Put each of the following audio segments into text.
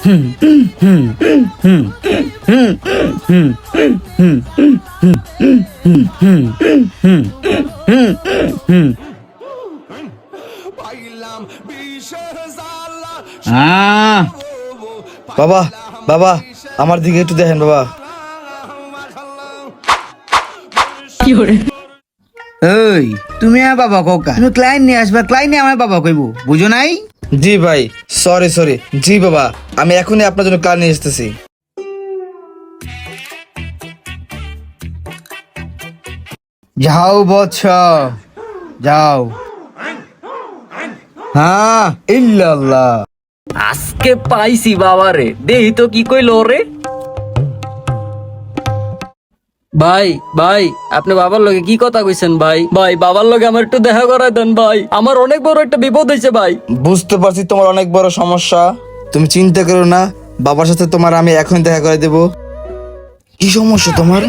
বাবা বাবা, আমার দিকে একটু দেখেন, বাবা। ওই তুমি আমার বাবা কোকা তুমি ক্লায়েন্ট নিয়ে আসবা ক্লায়েন্ট নিয়ে আমার বাবা কইব। বুঝো নাই? জি ভাই সরি সরি জি বাবা, আমি এখনই আপনার জন্য কার নিয়ে আসতেছি? যাও বৎস, যাও। হ্যাঁ ইল্লাল্লাহ। আজকে পাইছি বাবারে দেহি তো কি কইলো রে ভাই ভাই আপনি বাবার লগে কি কথা কইছেন ভাই? ভাই বাবার লগে আমার একটু দেখা করাই দেন ভাই। আমার অনেক বড় একটা বিপদ হয়েছে ভাই। বুঝতে পারছি তোমার অনেক বড় সমস্যা। তুমি চিন্তা করো না বাবার সাথে তোমার আমি এখন দেখা করে দেব। কি সমস্যা তোমার?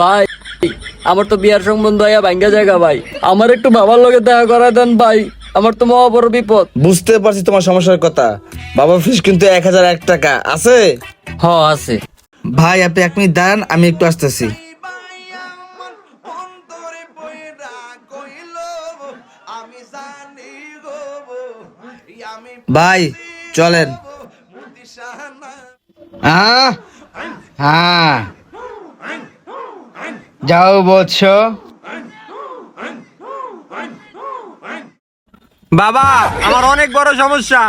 ভাই আমার তো বিয়ার সম্বন্ধ হইয়া ভাঙ্গা জায়গা ভাই। আমার একটু বাবার লগে দেখা করাই দেন ভাই। আমার তো মহা বড় বিপদ। বুঝতে পারছি তোমার সমস্যার কথা। বাবার ফিস কিন্তু এক হাজার এক টাকা। আছে? হ আছে। ভাই আপনি এক মিনিট দাঁড়ান আমি একটু আসতেছি। ভাই চলেন। হ্যাঁ। যাও বৎস বাবা আমার অনেক বড় সমস্যা।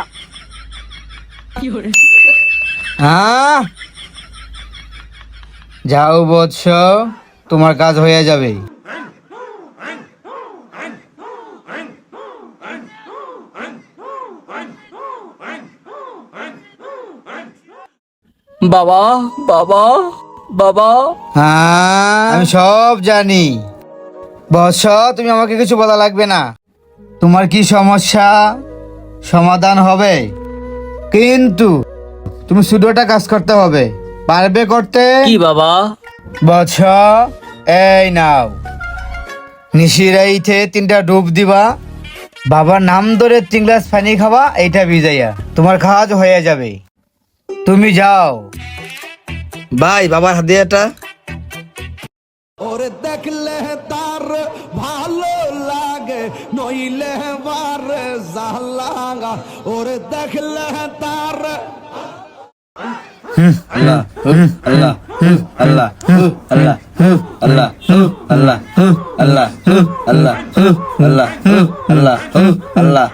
হ্যাঁ যাও বৎস তোমার কাজ হয়ে যাবে। বাবা বাবা বাবা। হ্যাঁ আমি সব জানি। বৎস তুমি আমাকে কিছু বলা লাগবে না। তোমার কি সমস্যা? সমাধান হবে। কিন্তু তুমি শুধুটা কাজ করতে হবে। পারবে করতে? কি বাবা? বৎস এই নাও। নিশিরাইতে তিনটা ডুব দিবা। বাবার নাম ধরে তিন গ্লাস পানি খাবা এইটা ভিজাইয়া। তোমার কাজ হয়ে যাবে। তুমি যাও ভাই বাবার হাদিয়াটা ওরে দেখলে তার ভালো লাগে নইলে বার জালাগা ওরে দেখলে তার আল্লাহ আল্লাহ আল্লাহ আল্লাহ আল্লাহ আল্লাহ আল্লাহ আল্লাহ আল্লাহ আল্লাহ আল্লাহ